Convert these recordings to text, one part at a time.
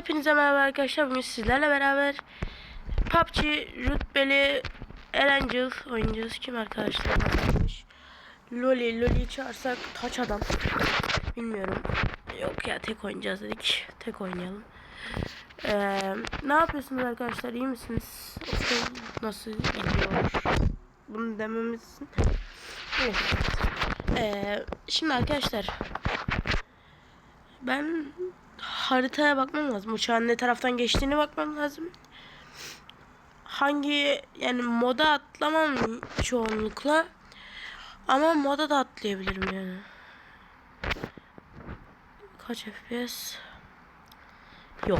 Hepinize merhaba arkadaşlar. Bugün sizlerle beraber PUBG rütbeli Erangel oynayacağız. Kim arkadaşlar? Loli. Loli'yi çağırsak taç adam. Bilmiyorum. Yok ya tek oynayacağız dedik. Tek oynayalım. Ee, ne yapıyorsunuz arkadaşlar? İyi misiniz? Okul nasıl gidiyor? Bunu dememiz Evet. Ee, şimdi arkadaşlar ben haritaya bakmam lazım. Uçağın ne taraftan geçtiğini bakmam lazım. Hangi yani moda atlamam çoğunlukla. Ama moda da atlayabilirim yani. Kaç FPS? Yok.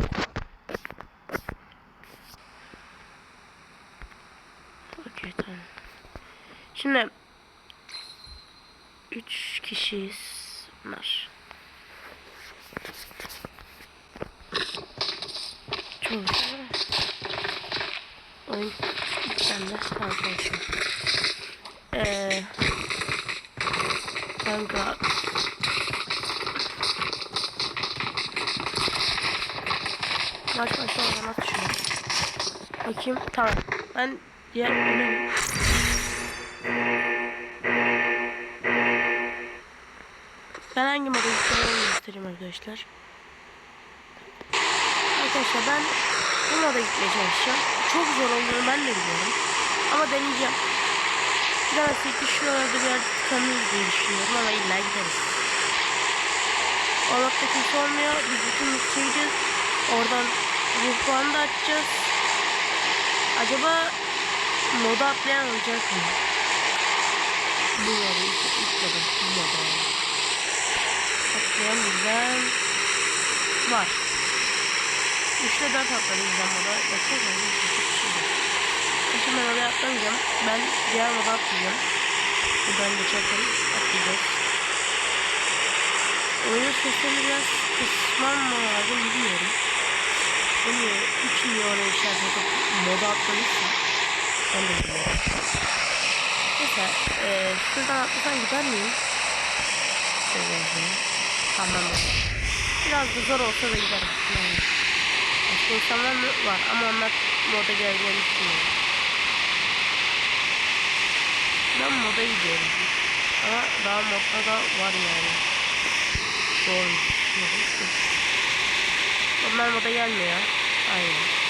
Okey tamam. Şimdi 3 kişiyiz. Bunlar. Oyun bende tamam olsun. Eee kanka Maç başlamadan at şunu. Bakayım tamam. Ben diğer bölüm Ben hangi moda göstereyim arkadaşlar. Arkadaşlar ben bu moda gitmeye çalışacağım. Çok zor olduğunu ben de biliyorum. Ama deneyeceğim. Biraz ki şuralarda bir yerde tıkanırız diye düşünüyorum ama illa gideriz. Olapta kimse olmuyor. Biz bütün çekeceğiz. Oradan ruh puanı da açacağız. Acaba moda atlayan olacak mı? Moda ilk, ilk moda. Moda. Atlayan bizden var. 3'te 4 atladı bizden moda. Bakacağız mı? Şimdi ben oraya atlamayacağım. Ben diğer moda atlayacağım. Buradan geçerken atlayacağız. Oyun sesini biraz kısmam mı lazım bilmiyorum. Bilmiyorum. 3 niye oraya işaret edip moda atladıysa. Ben de bilmiyorum. Neyse. E, şuradan atlasam gider miyim? Şöyle Tamam. Biraz da zor olsa da giderim. Yani. İnsanlar mı var ama onlar moda geleceğini düşünüyorum. Ben moda gidiyorum. Ama daha modda da var yani. Zormuş. Onlar moda gelmiyor. Aynen.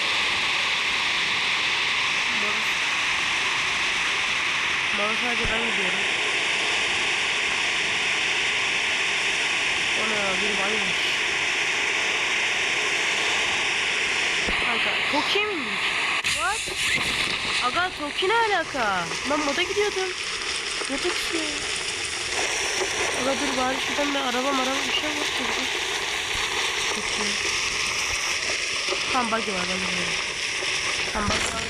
Moda, sadece ben gidiyorum. O ne bir varmış. Kanka Toki miymiş? What? Aga Toki ne alaka? Ben moda gidiyordum. Ne Toki? Aga dur bari şuradan bir araba maraba bir şey var. Toki. Tam buggy var buggy var. Tam buggy var.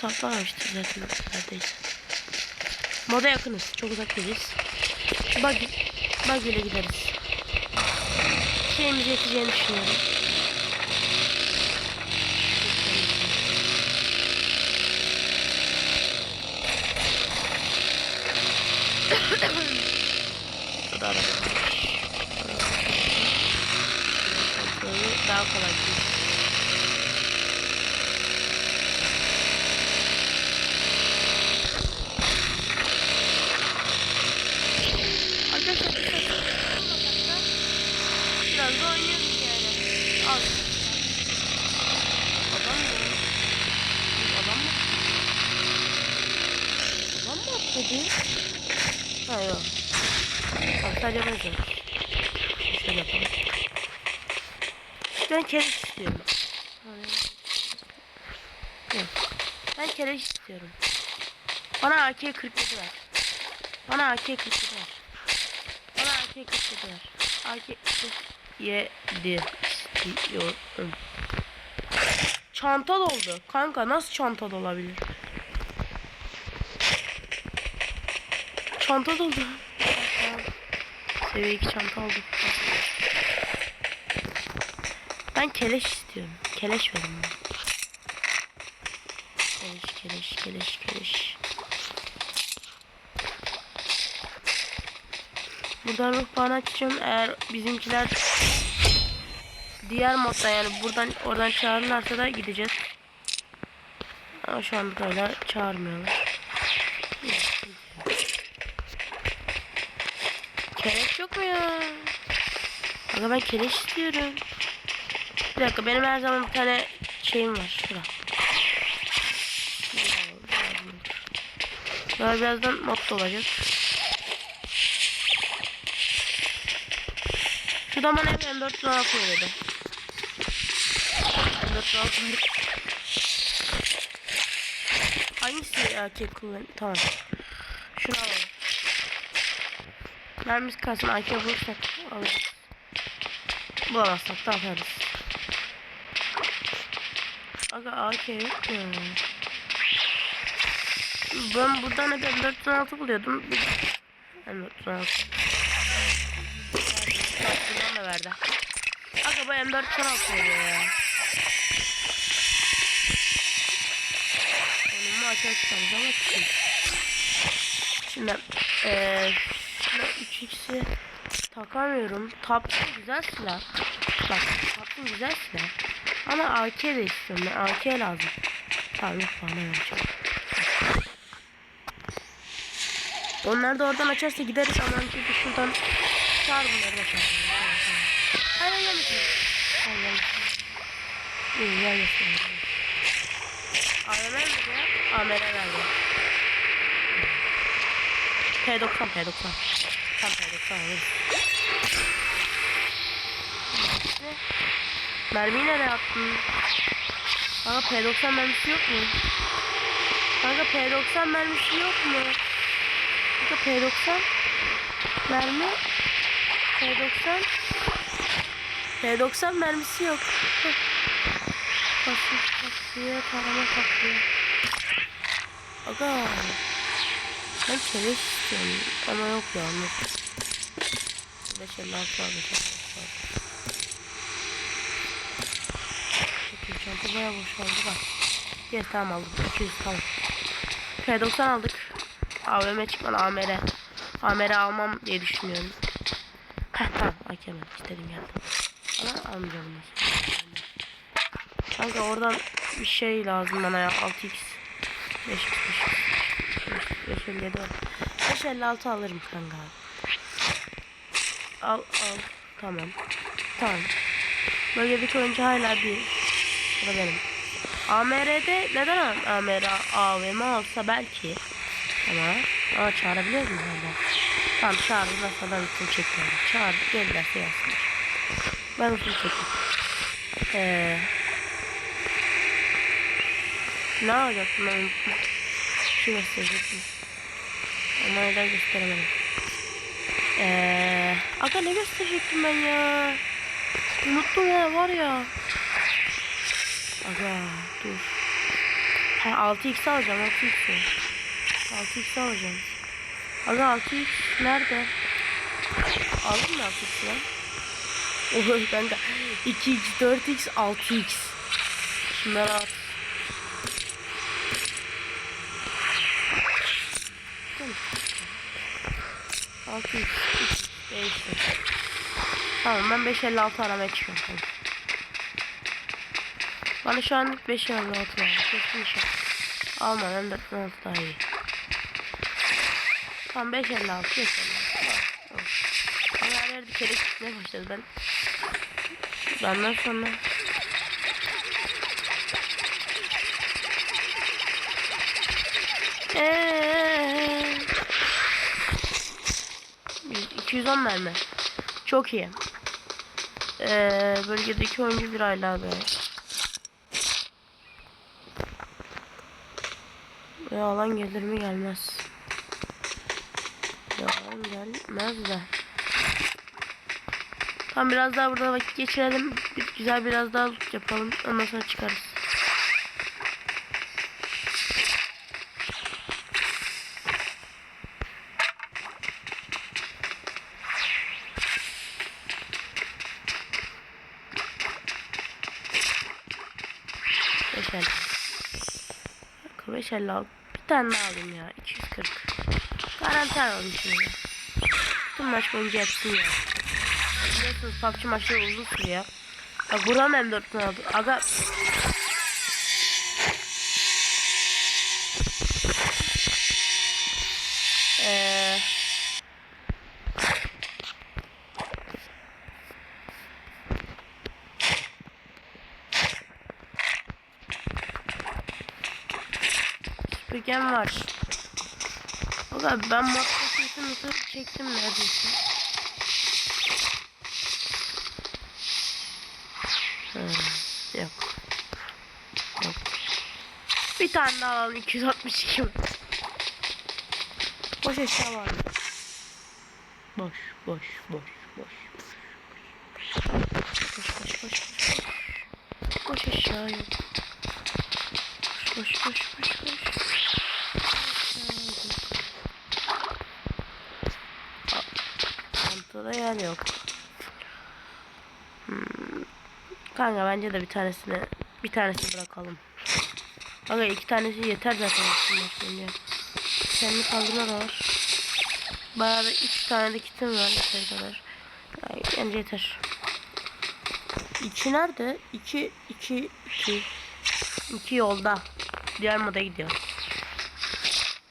Saat varmıştır zaten neredeyse. Moda yakınız. Çok uzak değiliz. Buggy. Buggy ile gideriz. Şeyimizi yeteceğini düşünüyorum. Var. Kontrolü daha kolay değil. Arkadaşlar biraz da oynuyoruz yani. Az. Adam mı? Adam mı? Adam mı atladı? Ha yok. De. Şöyle yapalım. Ben kereş istiyorum. Yok. Ben kereş istiyorum. Bana AK-47 ver. Bana AK-47 ver. Bana AK-47 ver. AK-47 istiyorum. Çanta doldu. Kanka nasıl çanta dolabilir? Çanta doldu. Seviye 2 çanta aldık. Ben keleş istiyorum. Keleş verin bana. Keleş, keleş, keleş, keleş. Buradan ruh puanı açacağım. Eğer bizimkiler diğer modda yani buradan oradan çağırırlarsa da gideceğiz. Ama şu anda öyle çağırmıyorlar. Keleş yok mu ya? Aga ben keleş istiyorum. Bir dakika benim her zaman bir tane şeyim var. Şura. Daha birazdan mod olacak. Şuradan bana hep M4 dolar koyuyordu. M4 dolar koyuyordu. Hangisi erkek kullan? Tamam. Şunu alalım. Mermimiz kalsın. AK bulursak alırız. Bulamazsak da atarız. Aga AK yok mu? Ben buradan hep M416 buluyordum. M416. Bundan da verdi. Aga bu M416 veriyor ya. Mu açar çıkarız ama çıkıyor. Şimdi eee 3x'i takamıyorum. Tapsın güzel silah. Bak Tapsın güzel silah. Ama AK de istiyorum ben. AK lazım. Tamam yok bana vereceğim. Onlar da oradan açarsa gideriz ama bir şuradan çağır bunları da çağır. Hayır hayır gelmesin. Hayır gelmesin. İyi gelmesin. AVM mi ya? AMR verdi. P90 P90. Tam P90 alırız. Mermiyi nereye attın? Kanka P90 mermisi yok mu? Kanka P90 mermisi yok mu? Kanka P90 mermi P90 P90 mermisi yok. Basmış taklıyor, tarama taklıyor. Aga. Ben çeviş istiyorum ama yok ya. 556 var 556 var. Çok çanta bayağı boş oldu bak. Yes tamam aldım. 200 tamam. P90 aldık. AVM çıkmadı AMR. AMR almam diye düşünüyorum. Heh tamam AKM istedim geldim. Ama almayacağım nasıl. Kanka oradan bir şey lazım bana ya 6x 5x 5x 557 var. 556 alırım kanka. Al al. Tamam. Tamam. Bölgedeki oyuncu hala bir. Bu benim. AMR'de neden AMR AVM alsa belki. Ama ama çağırabiliyor muyum hala? Tamam çağır. Nasıl adam için çekiyorum. Çağır. Gel derse yazsın. Ben usul çekeyim. Eee. Ne alacaktım ben. Şu gösterecektim. Neden gösteremedim. Eee. Aga ne gösterecektim ben ya? Unuttum ya var ya. Aga dur. Ha 6x alacağım 6x. 6x alacağım. Aga 6x nerede? Aldın mı 6x lan? Oho kanka 2x 4x 6x. Şunları at. Altı x, x, değişti. Tamam ben 556 aramaya çıkıyorum. Tamam. Bana şu an 556 var. Kesin şey. Alma ben 416 daha iyi. Tamam 556 556. Tamam. Ama her yerde kere gitmeye başladı ben. Benden sonra. Eee. 210 mermi. Çok iyi. Ee, bölgedeki oyuncu bir ayla abi. Ya alan gelir mi gelmez. Alan gelmez de. Tamam biraz daha burada vakit geçirelim. Güzel biraz daha yapalım. Ondan sonra çıkarız. 250 al. Bir tane daha alayım ya. 240. Garanti alalım şimdi. Tüm maç boyunca yapsın ya. Biliyorsunuz PUBG maçları uzun sürüyor. Bak buram M4'ünü aldım. Aga Süpürgem var. Aga ben matkapı nasıl çektim neredeyse. Ha, yok. Yok. Bir tane daha alalım 262 mi? Boş eşya var? Boş, boş, boş, boş. Boş, boş, boş, boş. Boş eşya yok. Boş, boş, boş, Çantada yer yok. Hmm. Kanka bence de bir tanesini bir tanesini bırakalım. Kanka iki tanesi yeter zaten. Bence. Kendi kaldırma da var. Bayağı da üç tane de kitim var yeter kadar. Yani bence yeter. İki nerede? İki, iki, iki. İki yolda. Diğer moda gidiyor.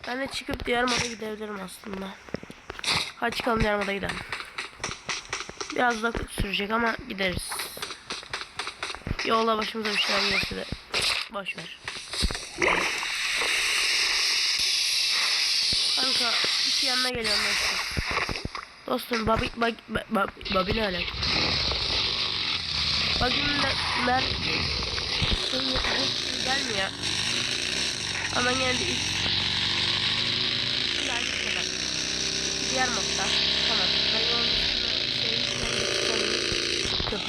Ben de çıkıp diğer moda gidebilirim aslında. Hadi çıkalım diğer moda gidelim. Biraz da sürecek ama gideriz. Yolla başımıza bir şeyler gelirse de boş ver. Kanka iki yanına geliyorum dostum. Dostum babi babi babi, ne alaka? Bagimle mer şey hepsi gelmiyor. Ama yine de ilk Diğer modda. Tamam.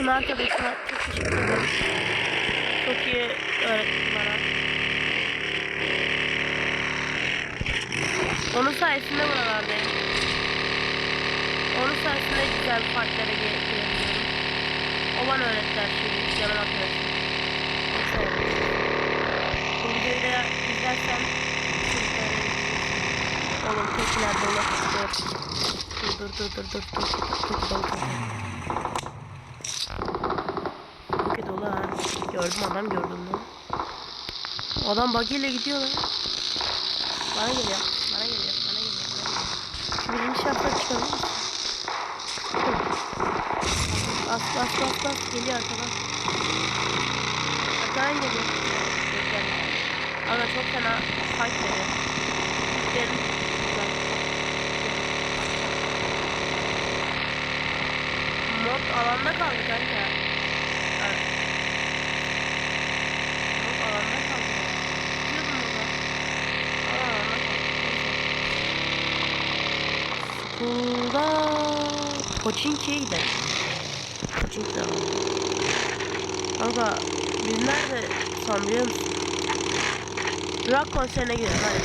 tüm arkadaşıma çok teşekkür ederim. Çok iyi öğretti bana. Onun sayesinde buralardayım. Onun sayesinde güzel parklara girebiliyorum. O bana öğretti her şeyi. Sağ olun. Bu videoyu da izlersen Oğlum tekiler dolu. Dur. Dur dur dur dur dur dur dur dur dur dur. Teki dolu ha. Gördüm adam gördüm mü? Adam buggy ile gidiyor lan. Bana geliyor. Bana geliyor. Bana geliyor. Bana geliyor. Birinci şartla çıkalım. Bas bas bas bas. Geliyor arkadan. Arkadan geliyor. Ama çok fena fight veriyor. Gidelim. Mod alanda kaldı kanka. Ha. Mod alanda kaldı. Gidiyordum burada. Aa, alanda kaldı. Burada Pochinki'ye gidelim. Pochinki'de Kanka biz nerede san biliyor musun? Rock konserine gidelim hadi.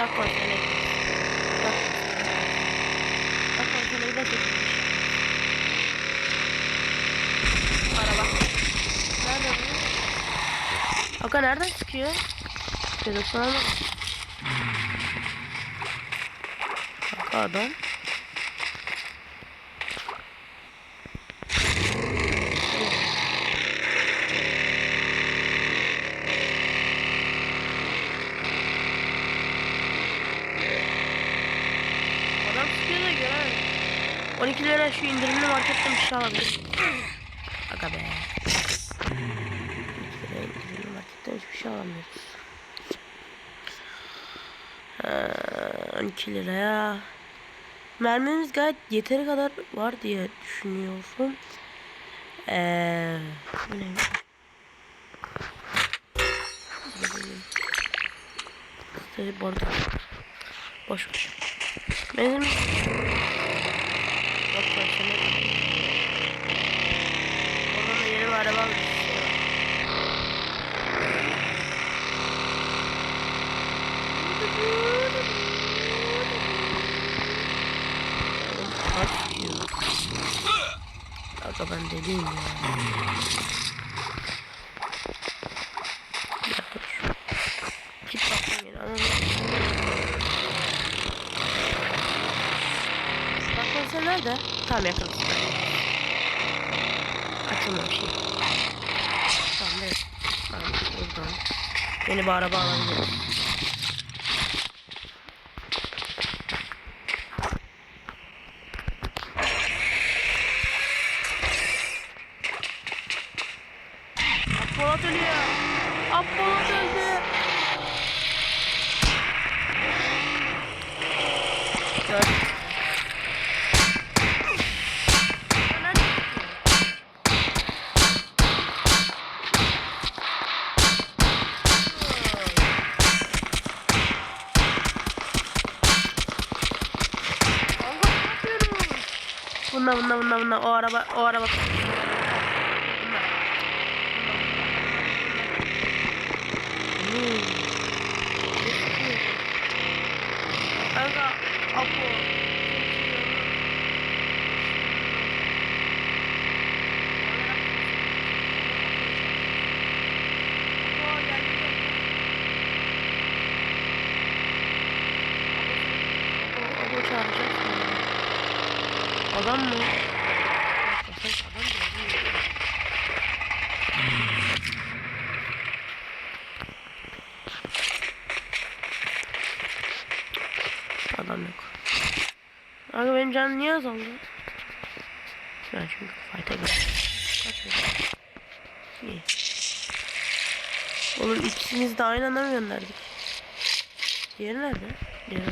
Rock konserine gidelim. Rock konserine. Gidelim. Araba. Nerede bu? Aga nereden çıkıyor? Aga adam. Adam sıkıyor da göremedim. 12 lira şu indirimli marketten bir şey alabilirim. Aga be. 12 lira indirimli marketten hiçbir şey alamıyoruz. Ha, 12 liraya. Mermimiz gayet yeteri kadar var diye düşünüyorum. Eee bu? Şey bu arada. Benim... Bak. Oradan da yeni bir araba diyor. Aga ben deliyim ya. Sen nerede? Tamam yakın. Açılmamış şey. Tamam evet. Tamam buradan. Yeni bir araba alabiliriz. Polat ölüyor. Polat öldü. Gör. Nerede? Kanka ne yapıyorsun? Bunlar bunlar bunlar bunlar o araba o araba. Bunlar. Hmm. Kanka Apo. Apo geldi geldi. Apo, Apo çağıracak mı? Adam mı? Bir dakika, sen adam değil mi? Adam yok. Abi benim canım niye azaldı? Ben çünkü fight'a girdim. İyi. Oğlum ikisiniz de aynı anda mı gönderdik? Diğeri nerede? Diğeri.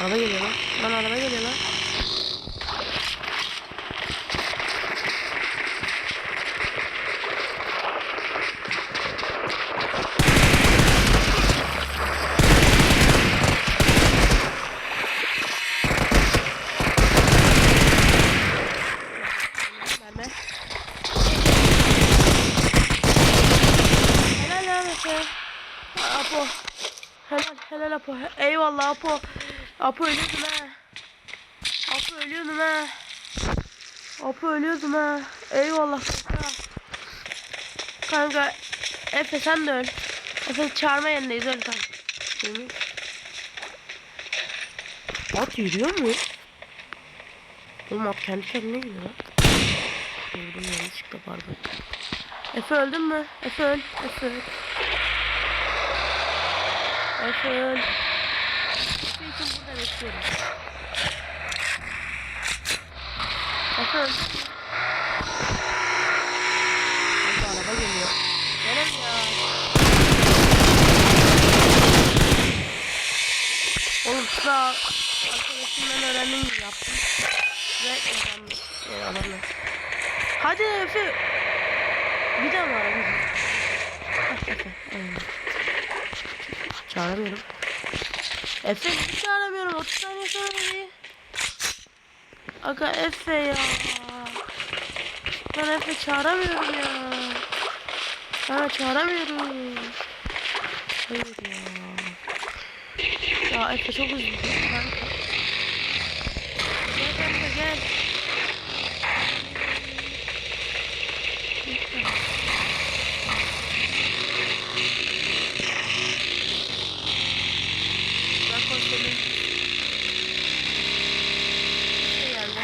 Araba geliyor lan. Lan araba geliyor lan. Nerede? Helal lan Efe. Apo. Helal helal Apo. Eyvallah Apo. Apo ölüyordun ha. Apo ölüyordun ha. Apo ölüyordun ha. Eyvallah kanka. Kanka Efe sen de öl. Efe çağırma yerindeyiz öl mi? At yürüyor mu? Oğlum at kendi kendine gidiyor. Vurdum yanlışlıkla pardon. Efe öldün mü? Efe öl. Efe öl. Efe öl. Efe için burada bekliyorum. Efe öl. Araba geliyor. Gelin ya. Oğlum sıra arkadaşımdan öğrendiğim gibi yaptım. Ve öğrendim. Yani adamla. Hadi Efe. Bir daha daha. Hah, Efe. aynen. Çağıramıyorum. Efe hiç çağıramıyorum. 30 saniye sonra dedi. Aga Efe ya. Ben Efe çağıramıyorum ya. Ha çağıramıyorum. Hayır ya. Ya Efe çok üzüldüm. Gel kanka gel. Bak o senin. Üçte geldi.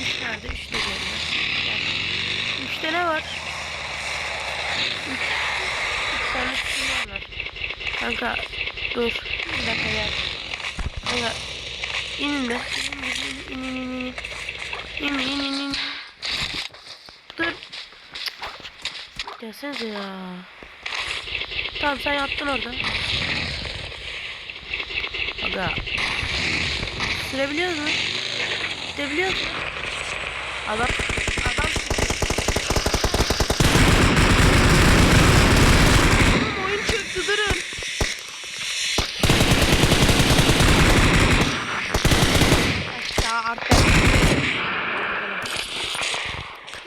Üç nerede? Üçte geldi. Gel. Üçte ne var? Üç. Üç tane üstünden var. Kanka dur. Bir dakika gel. Kanka inin de. İn in in in. İn in. Dur. Gelsenize ya. Tamam sen yattın orada. Aga. Sürebiliyor musun? Gidebiliyor musun? Adam. Adam.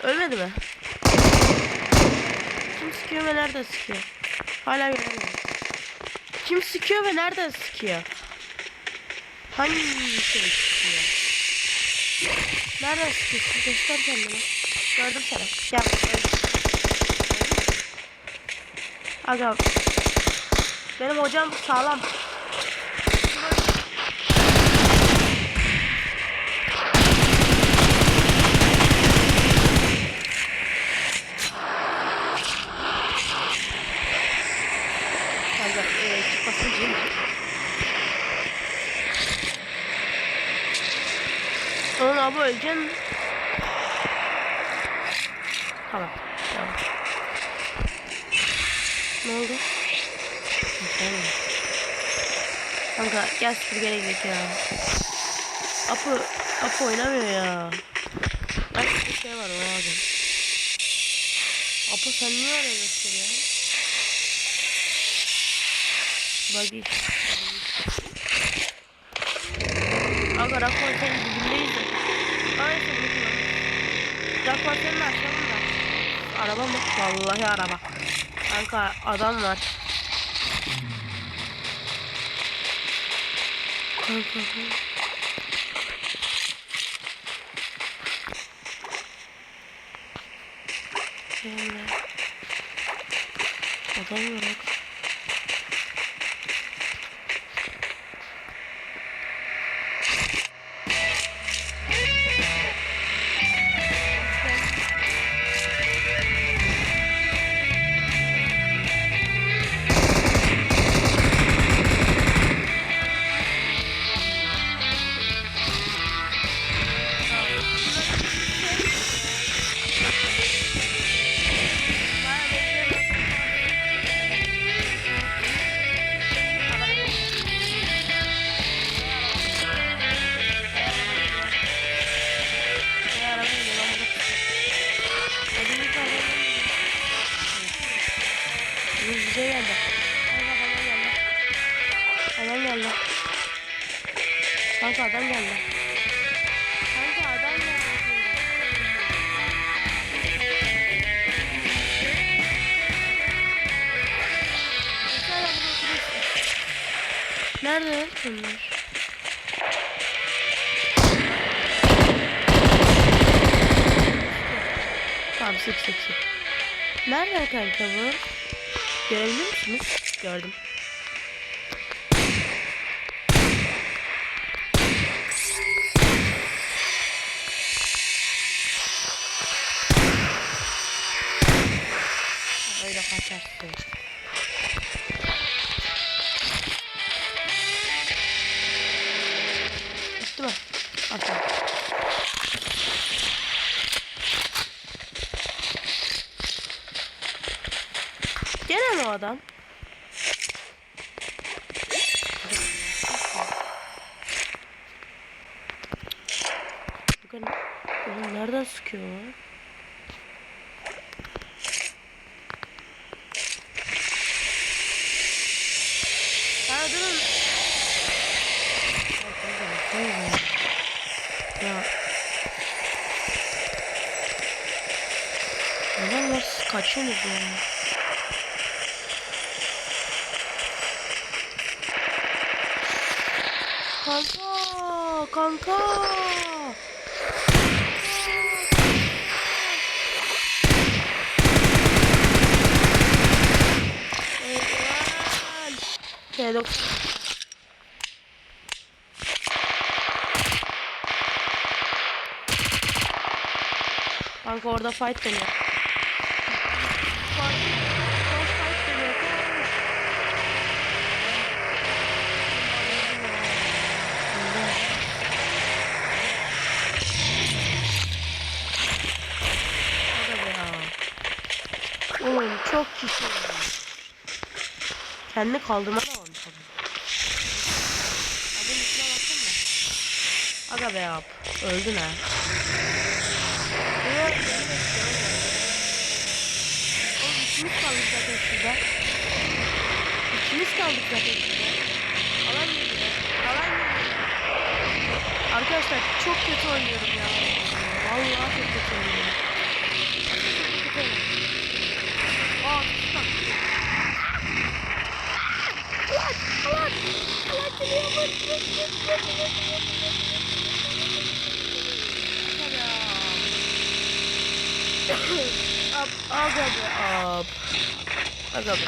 Ölmedi mi? Kim sıkıyor ve nerede sıkıyor? Hala göremedim. Kim sıkıyor ve nerede sıkıyor? Hangi şey sıkıyor? Nereden sıkıyorsun? Göster kendini. Gördüm seni. Gel. Aga. Benim hocam sağlam. Aga, e, çıkmasın değil mi? Öleceksin. Tamam. Tamam. Ne oldu? Tamam. Kanka gel süpürgeye gidelim ya. Apo, Apo oynamıyor ya. Bak bir şey var o abi. Apo sen niye öyle gösteriyorsun? Buggy. Aga rakor senin dibindeyiz de. Ay seni kullanmış. Rakor senin aşağında. Araba mı? Vallahi araba. Kanka adam var. Kanka. Adam yok. Bize geldi. Adam geldi. Adam geldi. Kanka adam geldi. Nerede bunlar? Tamam sık sık sık. Nerede kanka bu? Görebilir misiniz? Gördüm. Adam? Bakın, oğlum nereden sıkıyor o? Ha durun. Ya. Neden nasıl kaçıyorsunuz ya? Kanka, kanka. Helal. T90. Kanka orada fight dönüyor. Fight, fight, fight dönüyor. Hadi be ya. Oğlum çok kişi var. Kendi kaldırma da varmış adam. Adın üstüne baktın mı? Aga be yap. Öldün ha. Oğlum ikimiz kaldık zaten şurada. İkimiz kaldık zaten şurada. Alan geliyor. Alan geliyor. Arkadaşlar çok kötü oynuyorum ya. Vallahi çok kötü oynuyorum. Ab, aga be ab. Aga be.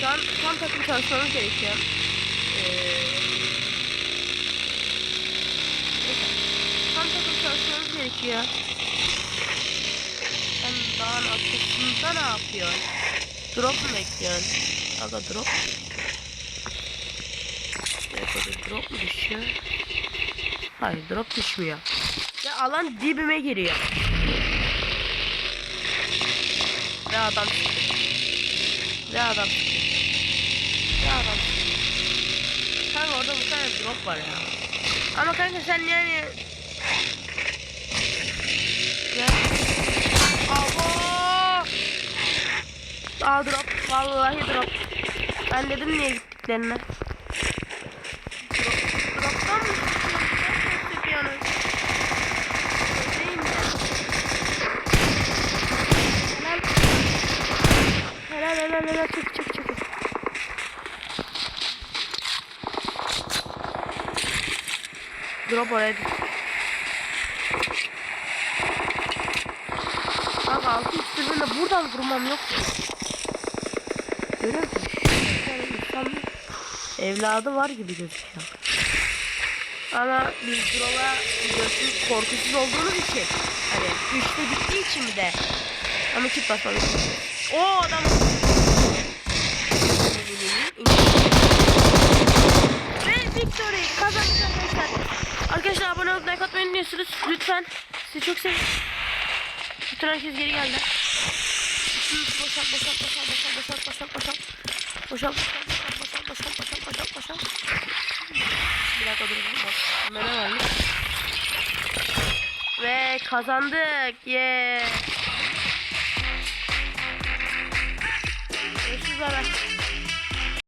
Şu an tam takım çalışmamız gerekiyor. Ee, neyse. tam takım çalışmamız gerekiyor. Sen dağın arkasında ne yapıyorsun? Drop mu bekliyorsun? Aga drop. Orada drop mu düşüyor? Hayır drop düşmüyor. Ve alan dibime giriyor. Ve adam çıktı. Ve adam çıktı. Ve adam çıktı. Kanka orada bir tane drop var ya. Ama kanka sen yani... Ya. Aa drop. Vallahi drop. Ben dedim niye gittiklerini. Drop, drop'tan mı çıkıyorsunuz? Helal. Helal helal çık çık çık. Drop oraya düştü. Kanka altı üstünde de buradan vurmam yok mu? Görüyor musun? İnsan evladı var gibi gözüküyor. Ama biz drop'a biliyorsunuz korkusuz olduğumuz için hani güçlü gittiği için bir de ama kit basmamız O adam ve victory kazandık arkadaşlar. Arkadaşlar abone olup like atmayı unutmuyorsunuz. Lütfen. Sizi çok seviyorum. Bütün herkes geri geldi. Boşalt boşalt boşalt boşalt boşalt boşalt boşalt boşalt. Boşalt boşalt boşalt boşalt boşalt boşalt. Bir dakika durun. Bak. Ne varmış? Ve kazandık. Yeah. Görüşürüz. Bye bye.